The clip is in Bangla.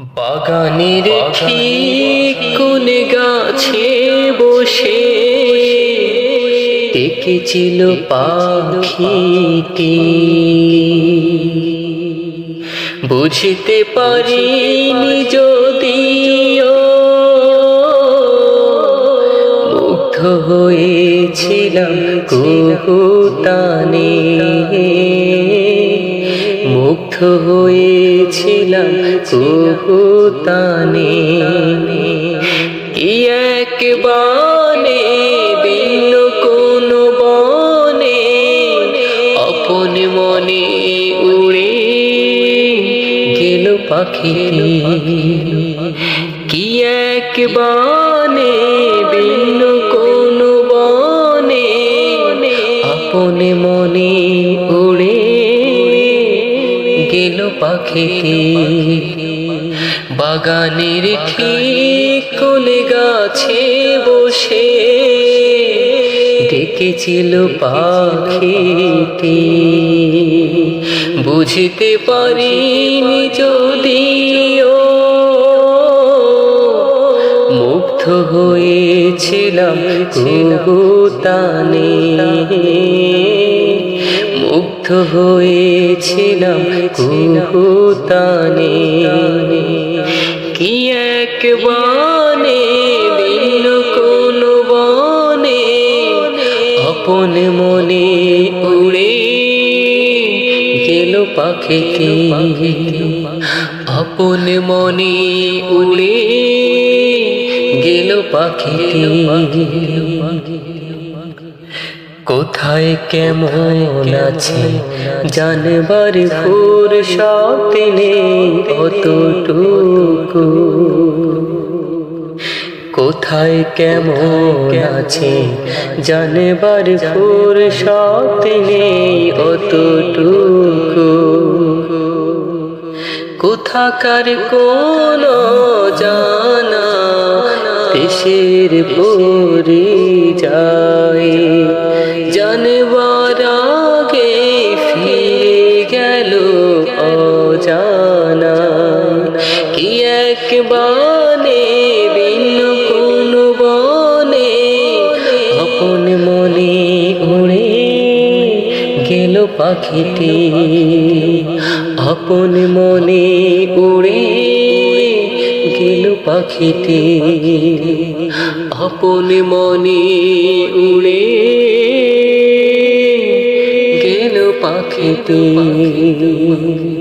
বাগানের ঠিক কোন গাছে বসে ডেকেছিল পাখিটি বুঝতে পারিনি যদিও মুগ্ধ হয়েছিলাম কুহুতানে। হয়েছিলাম কুহুতানে। কি এক বানে দিল কোন বনে আপন মনে উড়ে গেল পাখি। কি এক বানে ভিন্ন কোন বনে আপন মনে গেল পাখিটি বাগানের ঠিক কোলে গাছে বসে ডেকেছিল পাখিটি। বুঝতে পারিনি যদিও মুগ্ধ হয়েছিলাম কুহুতানে মুগ্ধ হয়েছিলাম কুহুতানে কি এক বনে ভিন্ন কোন বনে, আপন মনে উড়ে গেল পাখিটি। আপন মনে উড়ে গেল পাখিটি। কোথায় কেমন আছে? জানবার ফুর সাথে কতটুকু। কোথায় কেমন আছে? জানবার ফুর সাথে নেই অতটুকু কোথাকার কোন জানা দেশের পরি যায় জানবার আগে ফিরে গেল অজানা। কি এক বানে কোন বনে আপন মনে উড়ে গেল পাখিটি। আপন মনে উড়ে গেল পাখিটি। আপন মনে উড়ে পাখিটি